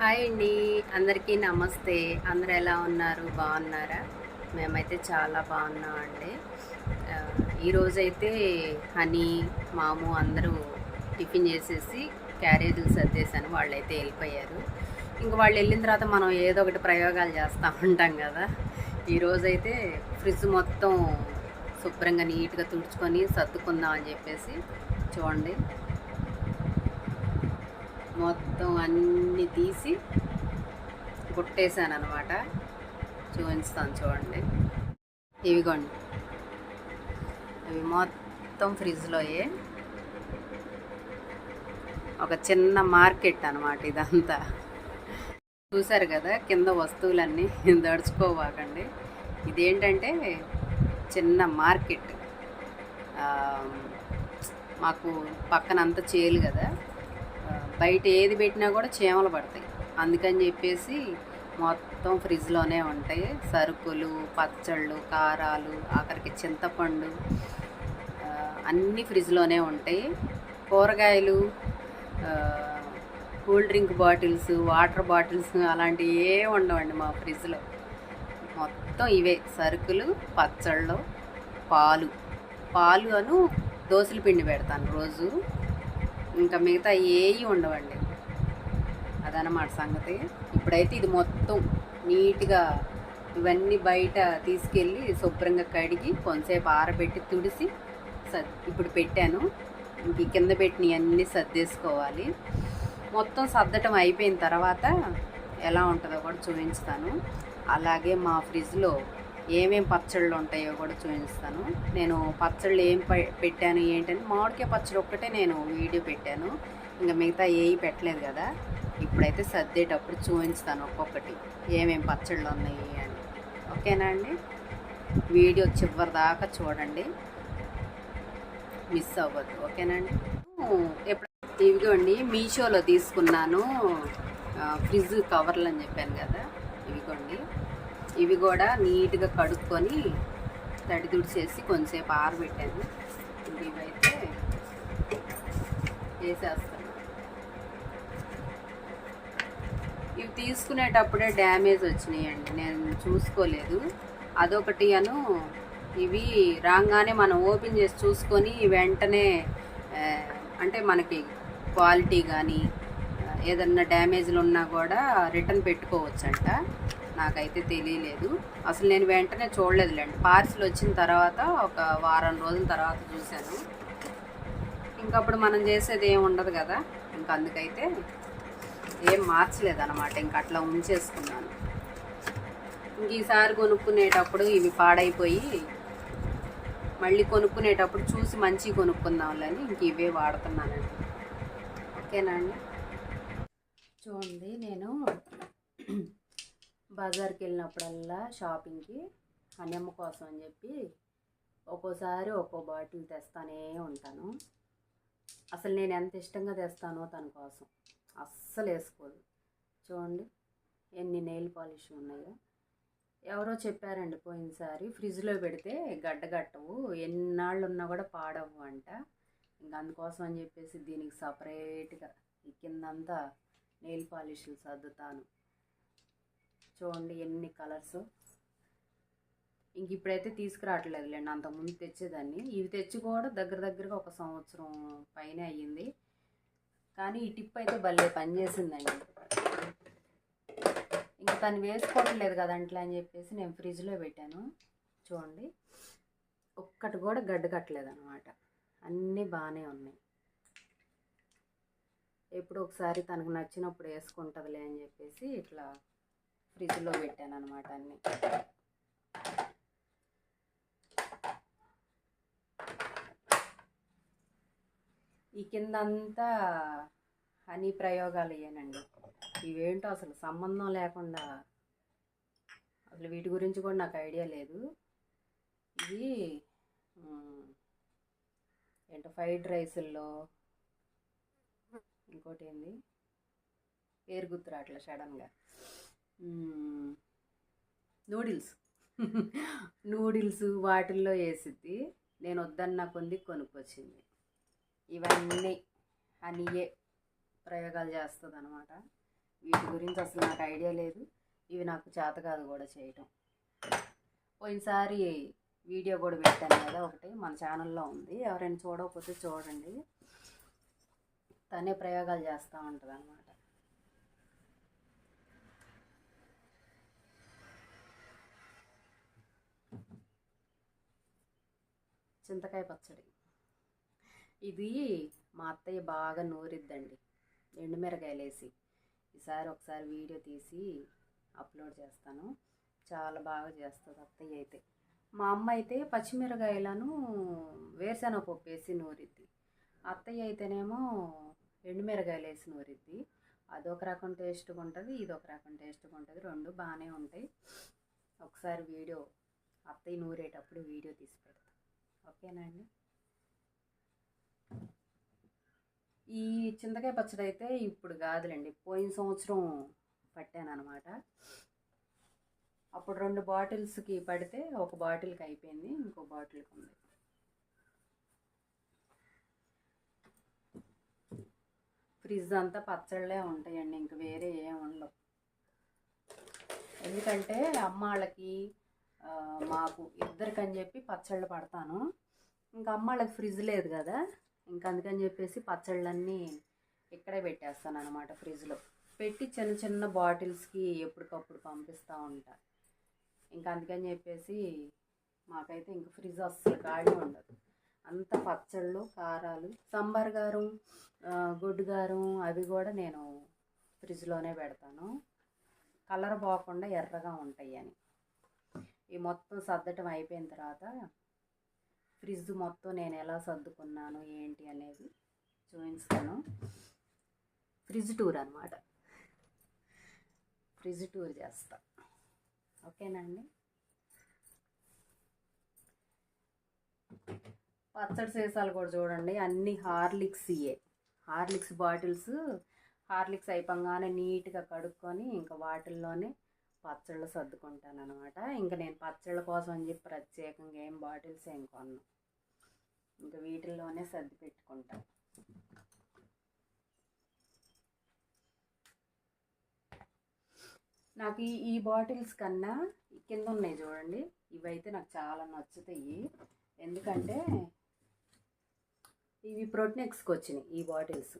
Hi అండి. అందరికీ నమస్తే. అందరు ఎలా ఉన్నారు? బాగున్నారా? మేమైతే చాలా బాగున్నామండి. అండి ఈరోజైతే హనీ మాము అందరూ టిఫిన్ చేసేసి క్యారేజీలు సర్దేశాను వాళ్ళైతే వెళ్ళిపోయారు. ఇంక వాళ్ళు వెళ్ళిన తర్వాత మనం ఏదో ఒకటి ప్రయోగాలు చేస్తూ ఉంటాం కదా. ఈరోజైతే ఫ్రిడ్జ్ మొత్తం శుభ్రంగా నీట్గా తుడుచుకొని సర్దుకుందాం అని చెప్పేసి చూడండి. మొత్తం అన్నీ తీసి గుట్టేశాను అనమాట చూపిస్తాను చూడండి. ఇవిగోండి. అవి మొత్తం ఫ్రిడ్జ్లోయే ఒక చిన్న మార్కెట్ అనమాట ఇదంతా. చూసారు కదా కింద వస్తువులన్నీ దడుచుకోవాకండి. ఇదేంటంటే చిన్న మార్కెట్. మాకు పక్కన అంతా కదా. బయట ఏది పెట్టినా కూడా చీమలు పడతాయి. అందుకని చెప్పేసి మొత్తం ఫ్రిడ్జ్లోనే ఉంటాయి. సరుకులు పచ్చళ్ళు కారాలు ఆఖరికి చింతపండు అన్నీ ఫ్రిడ్జ్లోనే ఉంటాయి. కూరగాయలు cool drink bottles water bottles అలాంటివి ఏ ఉండవండి మా ఫ్రిడ్జ్లో. మొత్తం ఇవే సరుకులు పచ్చళ్ళు పాలు. పాలు అను దోశల పిండి పెడతాను రోజు. ఇంకా మిగతా ఏవి ఉండవండి. అదనమాట సంగతి. ఇప్పుడైతే ఇది మొత్తం నీట్గా ఇవన్నీ బయట తీసుకెళ్ళి శుభ్రంగా కడిగి కొంతసేపు ఆరబెట్టి తుడిసి సద్ ఇప్పుడు పెట్టాను. ఇంక కింద పెట్టినవి అన్నీ సర్దేసుకోవాలి. మొత్తం సర్దటం అయిపోయిన తర్వాత ఎలా ఉంటుందో కూడా చూపించుతాను అలాగే మా ఫ్రిడ్జ్లో ఏమేం పచ్చళ్ళు ఉంటాయో కూడా చూపిస్తాను. నేను పచ్చళ్ళు ఏం పెట్టాను ఏంటని మామిడికాయ పచ్చడి ఒక్కటే నేను వీడియో పెట్టాను. ఇంకా మిగతా ఏవి పెట్టలేదు కదా. ఇప్పుడైతే సర్దేటప్పుడు చూపించుతాను ఒక్కొక్కటి. ఏమేం పచ్చళ్ళు ఉన్నాయి అని. ఓకేనా అండి? వీడియో చివరి దాకా చూడండి. మిస్ అవ్వద్దు. ఓకేనండి ఎప్పుడు ఇవిగోండి మీషోలో తీసుకున్నాను ఫ్రిడ్జ్ కవర్లు అని చెప్పాను కదా. ఇవిగోండి. ఇవి కూడా నీట్గా కడుక్కొని తడి తుడిచేసి కొంచెంసేపు ఆరబెట్టాను. ఇవైతే వేసేస్తాను. ఇవి తీసుకునేటప్పుడే డ్యామేజ్ వచ్చినాయండి. నేను చూసుకోలేదు. అదొకటి అను ఇవి రాగానే మనం ఓపెన్ చేసి చూసుకొని వెంటనే అంటే మనకి క్వాలిటీ కానీ ఏదన్నా డ్యామేజ్లు ఉన్నా కూడా రిటర్న్ పెట్టుకోవచ్చంట. నాకైతే తెలియలేదు. అసలు నేను వెంటనే చూడలేదులేండి. పార్సిల్ వచ్చిన తర్వాత ఒక వారం రోజుల తర్వాత చూశాను. ఇంకప్పుడు మనం చేసేది ఏం ఉండదు కదా. ఇంక అందుకైతే ఏం మార్చలేదు అనమాట ఇంక అట్లా ఉంచేసుకున్నాను. ఇంక ఈసారి కొనుక్కునేటప్పుడు ఇవి పాడైపోయి మళ్ళీ కొనుక్కునేటప్పుడు చూసి మంచి కొనుక్కుందాంలని ఇంక ఇవే వాడుతున్నానండి. ఓకేనా అండి? చూడండి నేను బజార్కి వెళ్ళినప్పుడల్లా షాపింగ్కి హనమ్మ కోసం అని చెప్పి ఒక్కోసారి ఒక్కో బాటిల్ తెస్తానే ఉంటాను. అసలు నేను ఎంత ఇష్టంగా తెస్తానో తన కోసం. అస్సలు వేసుకోదు. చూడండి ఎన్ని నెయిల్ పాలిష్ ఉన్నాయో. ఎవరో చెప్పారండి పోయినసారి ఫ్రిడ్జ్లో పెడితే గడ్డగట్టవు ఎన్నాళ్ళు ఉన్నా కూడా పాడవు అంట. ఇంకా అందుకోసం అని చెప్పేసి దీనికి సపరేట్గా ఈ కిందంతా నెయిల్ పాలిష్లు సర్దుతాను. చూడండి ఎన్ని కలర్స్ ఇంక ఇప్పుడైతే తీసుకురావట్లేదులేండి అంతకుముందు తెచ్చేదాన్ని. ఇవి తెచ్చి కూడా దగ్గర దగ్గరగా ఒక సంవత్సరం పైన అయ్యింది. కానీ ఈ టిప్ అయితే భలే పనిచేసిందండి. ఇంకా తను వేసుకోవట్లేదు కదా అంట్లా అని చెప్పేసి నేను ఫ్రిడ్జ్లో పెట్టాను. చూడండి ఒక్కటి కూడా గడ్డ కట్టలేదు అనమాట అన్నీ బాగానే ఉన్నాయి. ఎప్పుడు ఒకసారి తనకు నచ్చినప్పుడు వేసుకుంటుందిలే అని చెప్పేసి ఇట్లా ఫ్రిడ్జ్లో పెట్టాను అనమాట అన్నీ. ఈ కింద అంతా హనీ ప్రయోగాలు అయ్యానండి ఇవేంటో అసలు సంబంధం లేకుండా అసలు వీటి గురించి కూడా నాకు ఐడియా లేదు. ఇవి ఏంటో ఫ్రైడ్ రైసుల్లో ఇంకోటి ఏంది పేరు గుర్తు రావట్లే సడన్గా. నూడిల్స్. నూడిల్స్ వాటిల్లో వేసిద్ది. నేను వద్దన్న కొంది కొనుక్కొచ్చింది. ఇవన్నీ అనియే ప్రయోగాలు చేస్తుంది అనమాట వీటి గురించి అసలు నాకు ఐడియా లేదు. ఇవి నాకు చేత కాదు కూడా చేయటం. పోయినసారి వీడియో కూడా పెట్టాను కదా ఒకటి మన ఛానల్లో ఉంది. ఎవరైనా చూడకపోతే చూడండి. తనే ప్రయోగాలు చేస్తూ ఉంటుంది అనమాట చింతకాయ పచ్చడి. ఇది మా అత్తయ్య బాగా నూరిద్దండి. ఎండుమిరకాయలు వేసి ఈసారి ఒకసారి వీడియో తీసి అప్లోడ్ చేస్తాను. చాలా బాగా చేస్తుంది అత్తయ్య అయితే. మా అమ్మ అయితే పచ్చిమిరకాయలను వేరుశనగ పప్పు వేసి నూరిద్ది. అత్తయ్య అయితేనేమో ఎండుమిరకాయలు వేసి నూరిద్ది. అదొక రకం టేస్ట్గా ఉంటుంది ఇది ఒక రకం టేస్ట్గా ఉంటుంది. రెండు బాగానే ఉంటాయి. ఒకసారి వీడియో అత్తయ్య నూరేటప్పుడు వీడియో తీసి పెడతాను ఓకేనా అండి? ఈ చింతకాయ పచ్చడి అయితే ఇప్పుడు కాదులేండి పోయిన సంవత్సరం పట్టాను అనమాట అప్పుడు రెండు బాటిల్స్కి పడితే ఒక బాటిల్కి అయిపోయింది ఇంకో బాటిల్కి ఉంది. ఫ్రిడ్జ్ అంతా పచ్చళ్ళే ఉంటాయండి ఇంక వేరే ఏం ఉండవు. ఎందుకంటే అమ్మ మాకు ఇద్దరికని చెప్పి పచ్చళ్ళు పడతాను. ఇంకా అమ్మ వాళ్ళకి ఫ్రిడ్జ్ లేదు కదా ఇంకా అందుకని చెప్పేసి పచ్చళ్ళన్నీ ఇక్కడే పెట్టేస్తాను అనమాట ఫ్రిడ్జ్లో. పెట్టి చిన్న చిన్న బాటిల్స్కి ఎప్పటికప్పుడు పంపిస్తూ ఉంటా. ఇంకా అందుకని చెప్పేసి మాకైతే ఇంక ఫ్రిడ్జ్ అస్సలు ఖాళీ ఉండదు. అంత పచ్చళ్ళు కారాలు సాంబార్ గారం గుడ్డు గారం అవి కూడా నేను ఫ్రిడ్జ్లోనే పెడతాను. కలర్ పోకుండా ఎర్రగా ఉంటాయి అని. ఈ మొత్తం సర్దటం అయిపోయిన తర్వాత ఫ్రిడ్జ్ మొత్తం నేను ఎలా సర్దుకున్నాను ఏంటి అనేది చూపిస్తాను. ఫ్రిడ్జ్ టూర్ అనమాట ఫ్రిడ్జ్ టూర్ చేస్తా. ఓకేనా అండి పచ్చడి సీసాలు కూడా చూడండి అన్ని హార్లిక్స్ ఇయే హార్లిక్స్ బాటిల్స్ హార్లిక్స్ అయిపోగానే నీట్గా కడుక్కొని ఇంకా వాటిల్లోనే పచ్చళ్ళు సర్దుకుంటాను అనమాట ఇంకా నేను పచ్చళ్ళ కోసం అని చెప్పి ప్రత్యేకంగా ఏం బాటిల్స్ ఏం కొన్నాను ఇంకా వీటిల్లోనే సర్ది పెట్టుకుంటాను నాకు ఈ ఈ బాటిల్స్ కన్నా కింద ఉన్నాయి చూడండి. ఇవైతే నాకు చాలా నచ్చుతాయి. ఎందుకంటే ఇవి ప్రోటీనెక్స్కి వచ్చినాయి ఈ బాటిల్స్.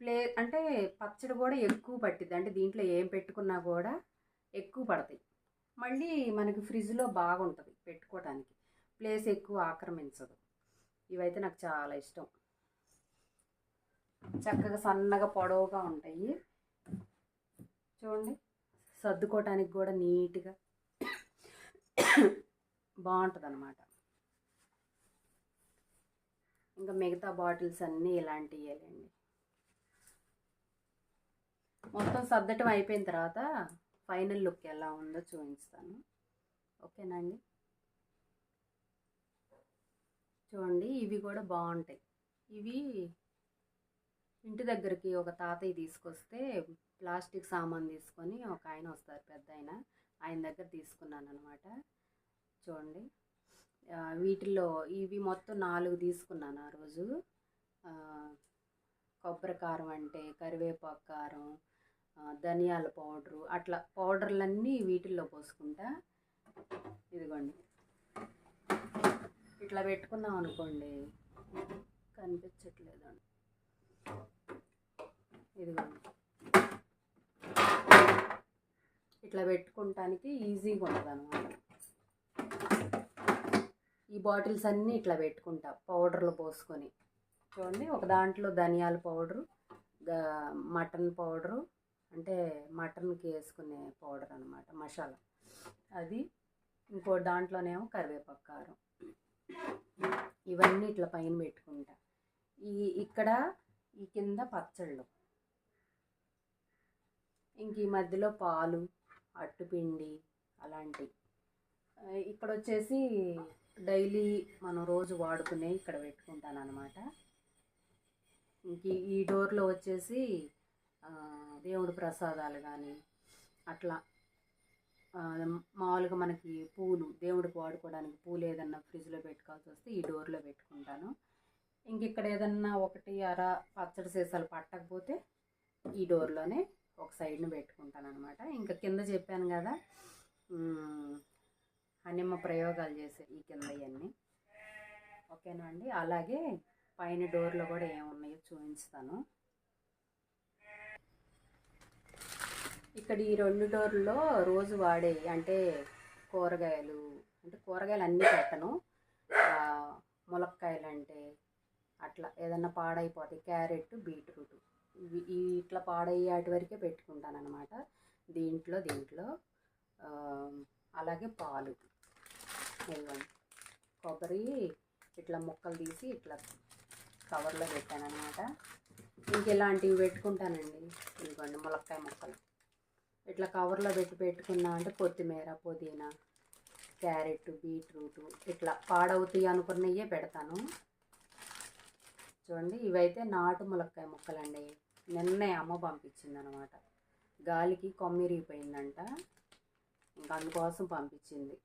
ప్లే అంటే పచ్చడి కూడా ఎక్కువ పట్టిద్ది. అంటే దీంట్లో ఏం పెట్టుకున్నా కూడా ఎక్కువ పడతాయి. మళ్ళీ మనకి ఫ్రిడ్జ్లో బాగుంటుంది పెట్టుకోవడానికి ప్లేస్ ఎక్కువ ఆక్రమించదు. ఇవైతే నాకు చాలా ఇష్టం. చక్కగా సన్నగా పొడవుగా ఉంటాయి. చూడండి. సర్దుకోవటానికి కూడా నీట్గా బాగుంటుంది అనమాట ఇంకా మిగతా బాటిల్స్ అన్నీ ఇలాంటివి వేయాలండి మొత్తం సర్దటం అయిపోయిన తర్వాత ఫైనల్ లుక్ ఎలా ఉందో చూపిస్తాను. ఓకేనండి చూడండి ఇవి కూడా బాగుంటాయి. ఇవి ఇంటి దగ్గరికి ఒక తాతయ్య తీసుకొస్తే ప్లాస్టిక్ సామాన్ తీసుకొని ఒక ఆయన వస్తారు పెద్ద ఆయన. ఆయన దగ్గర తీసుకున్నాను అనమాట చూడండి. వీటిల్లో ఇవి మొత్తం నాలుగు తీసుకున్నాను ఆ రోజు. కొబ్బరి కారం అంటే కరివేపాకు కారం ధనియాల పౌడరు అట్లా పౌడర్లన్నీ వీటిల్లో పోసుకుంటా ఇదిగోండి. ఇట్లా పెట్టుకున్నాం అనుకోండి కనిపించట్లేదు ఇదిగోండి. ఇట్లా పెట్టుకోవటానికి ఈజీగా ఉంటుంది అనమాట ఈ బాటిల్స్ అన్నీ ఇట్లా పెట్టుకుంటా పౌడర్లు పోసుకొని. చూడండి ఒక దాంట్లో ధనియాల పౌడరు మటన్ పౌడరు అంటే మటన్కి వేసుకునే పౌడర్ అనమాట మసాలా. అది ఇంకో దాంట్లోనేమో కరివేపాకు కారం. ఇవన్నీ ఇట్లా పైన పెట్టుకుంటా. ఈ ఇక్కడ ఈ కింద పచ్చళ్ళు. ఇంక ఈ మధ్యలో పాలు అట్టుపిండి అలాంటివి. ఇక్కడ వచ్చేసి డైలీ మనం రోజు వాడుకునే ఇక్కడ పెట్టుకుంటాను అనమాట ఇంక ఈ- డోర్లో వచ్చేసి దేవుడు ప్రసాదాలు కానీ అట్లా. మామూలుగా మనకి పూలు దేవుడికి వాడుకోవడానికి పూలు ఏదన్నా ఫ్రిడ్జ్లో పెట్టుకోవాల్సి వస్తే ఈ డోర్లో పెట్టుకుంటాను. ఇంక ఇక్కడ ఏదన్నా ఒకటి అర పచ్చడి సీసాలు పట్టకపోతే ఈ డోర్లోనే ఒక సైడ్ని పెట్టుకుంటాను అనమాట ఇంకా కింద చెప్పాను కదా మ్, అనిమ్మ ప్రయోగాలు చేసే ఈ కింద ఇవన్నీ ఓకేనా అండి? అలాగే పైన డోర్లో కూడా ఏమున్నాయో చూపించుతాను ఇక్కడ ఈ రెండు డోర్లో రోజు వాడే అంటే కూరగాయలు అంటే కూరగాయలు అన్నీ పెట్టను. ములక్కాయలు అంటే అట్లా ఏదన్నా పాడైపోతాయి క్యారెట్ బీట్రూట్ ఇవి ఇట్లా పాడయ్యేటి వరకే పెట్టుకుంటాను అనమాట దీంట్లో దీంట్లో అలాగే పాలు ఇదిగోండి కొబ్బరి ఇట్లా ముక్కలు తీసి ఇట్లా కవర్లో పెట్టాను అనమాట ఇంక ఇలాంటివి పెట్టుకుంటానండి. ఇదిగోండి ములక్కాయ ముక్కలు. ఇట్లా కవర్లో పెట్టి పెట్టుకున్నా అంటే కొత్తిమీర పుదీనా క్యారెట్ బీట్రూట్ ఇట్లా పాడవుతాయి అనుకున్నయే పెడతాను. చూడండి ఇవైతే నాటు ములక్కాయ ముక్కలండి. నిన్నే అమ్మ పంపించిందనమాట. గాలికి కొమ్మిరిగిపోయిందంట. ఇంకా అందుకోసం పంపించింది.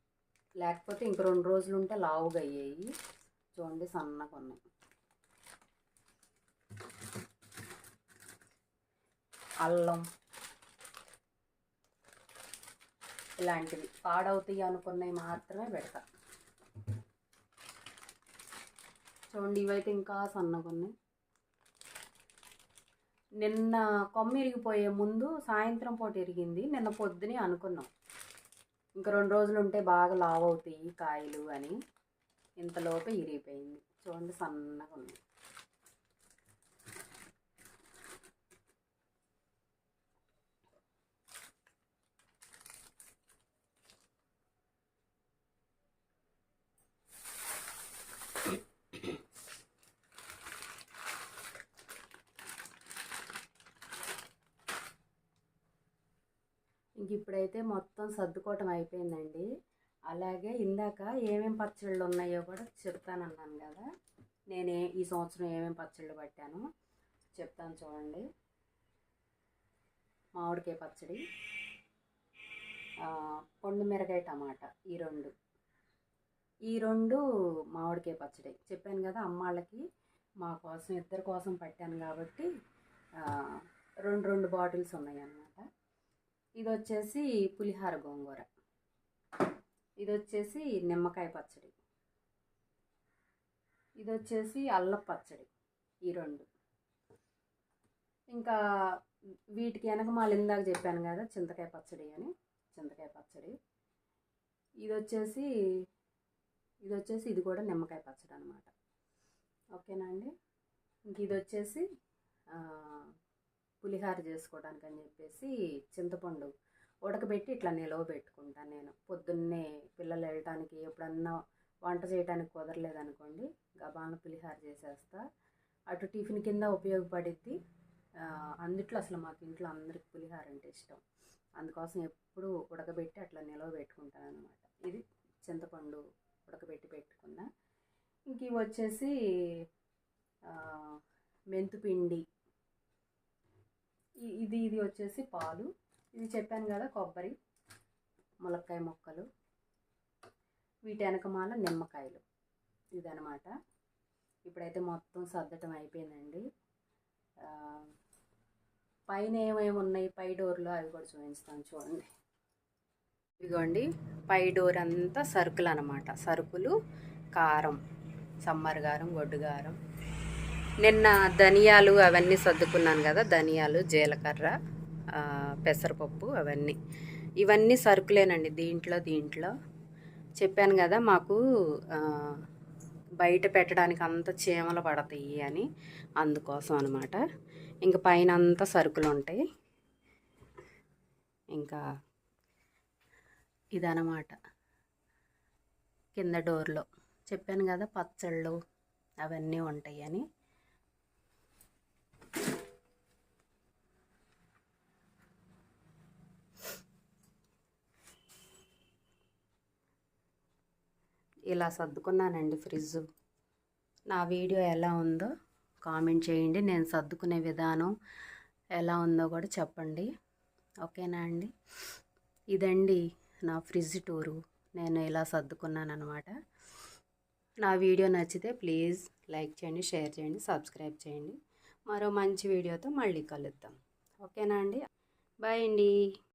లేకపోతే ఇంక రెండు రోజులు ఉంటే లావుగా అయ్యాయి. చూడండి సన్నగా ఉన్నాయి. అల్లం ఇలాంటివి. పాడవుతాయి అనుకున్నవి మాత్రమే పెడతా. చూడండి ఇవైతే ఇంకా సన్నగా ఉన్నాయి నిన్న కొమ్మ ఇరిగిపోయే ముందు సాయంత్రం పూట ఇరిగింది. నిన్న పొద్దునే అనుకున్నాం. ఇంకా రెండు రోజులు ఉంటే బాగా లావు అవుతాయి కాయలు అని. ఇంతలోపే ఇరిగిపోయింది. చూడండి సన్నగా ఉంది ఇంక ఇప్పుడైతే మొత్తం సర్దుకోవటం అయిపోయిందండి. అలాగే ఇందాక ఏమేం పచ్చళ్ళు ఉన్నాయో కూడా చెప్తానన్నాను కదా. నేను ఈ సంవత్సరం ఏమేమి పచ్చళ్ళు పట్టాను చెప్తాను చూడండి. మామిడికాయ పచ్చడి పండు మిరకాయ టమాటా ఈ రెండు. ఈ రెండు మామిడికాయ పచ్చడి. చెప్పాను కదా అమ్మాళ్ళకి మా కోసం ఇద్దరి కోసం పట్టాను కాబట్టి రెండు రెండు బాటిల్స్ ఉన్నాయి అన్నమాట ఇది వచ్చేసి పులిహార గోంగూర. ఇది వచ్చేసి నిమ్మకాయ పచ్చడి. ఇది వచ్చేసి అల్లం పచ్చడి ఈ రెండు. ఇంకా వీటికి వెనకమాల ఇందాక చెప్పాను కదా చింతకాయ పచ్చడి అని చింతకాయ పచ్చడి. ఇది వచ్చేసి ఇది వచ్చేసి ఇది కూడా నిమ్మకాయ పచ్చడి అనమాట ఓకేనా అండి? ఇంక ఇది వచ్చేసి పులిహార చేసుకోవడానికి అని చెప్పేసి చింతపండు ఉడకబెట్టి ఇట్లా నిలవ పెట్టుకుంటాను నేను. పొద్దున్నే పిల్లలు వెళ్ళటానికి ఎప్పుడన్నా వంట చేయడానికి కుదరలేదనుకోండి గబాన పులిహార చేసేస్తా. అటు టిఫిన్ కింద ఉపయోగపడిద్ది. అందుట్లో అసలు మాకు ఇంట్లో అందరికి పులిహార అంటే ఇష్టం. అందుకోసం ఎప్పుడు ఉడకబెట్టి అట్లా నిలవ పెట్టుకుంటాను అనమాట ఇది చింతపండు ఉడకబెట్టి పెట్టుకున్నా. ఇంక వచ్చేసి మెంతుపిండి ఇది ఇది వచ్చేసి పాలు. ఇది చెప్పాను కదా కొబ్బరి ములక్కాయ ముక్కలు వీటి వెనకమాల నిమ్మకాయలు. ఇదనమాట ఇప్పుడైతే మొత్తం సర్దటం అయిపోయిందండి. పైన ఏమేమి ఉన్నాయి? పై డోర్లో అవి కూడా చూపిస్తాను చూడండి. ఇదిగోండి పై డోర్ అంతా సరుకులు అనమాట సరుకులు కారం సమ్మర్ కారం గొడ్డు కారం. నిన్న ధనియాలు అవన్నీ సర్దుకున్నాను కదా ధనియాలు జీలకర్ర పెసరపప్పు అవన్నీ. ఇవన్నీ సరుకులేనండి దీంట్లో దీంట్లో. చెప్పాను కదా మాకు బయట పెట్టడానికి అంత చీమలు పడతాయి అని అందుకోసం అనమాట ఇంకా పైన అంతా సరుకులు ఉంటాయి. ఇంకా ఇదనమాట కింద డోర్లో. చెప్పాను కదా పచ్చళ్ళు అవన్నీ ఉంటాయి ఇలా సర్దుకున్నానండి ఫ్రిడ్జ్. నా వీడియో ఎలా ఉందో కామెంట్ చేయండి. నేను సర్దుకునే విధానం ఎలా ఉందో కూడా చెప్పండి. ఓకేనా అండి? ఇదండి నా ఫ్రిడ్జ్ టూరు. నేను ఇలా సర్దుకున్నాను అనమాట నా వీడియో నచ్చితే ప్లీజ్ లైక్ చేయండి షేర్ చేయండి సబ్స్క్రైబ్ చేయండి. మరో మంచి వీడియోతో మళ్ళీ కలుద్దాం. ఓకేనా అండి? బాయ్ అండి.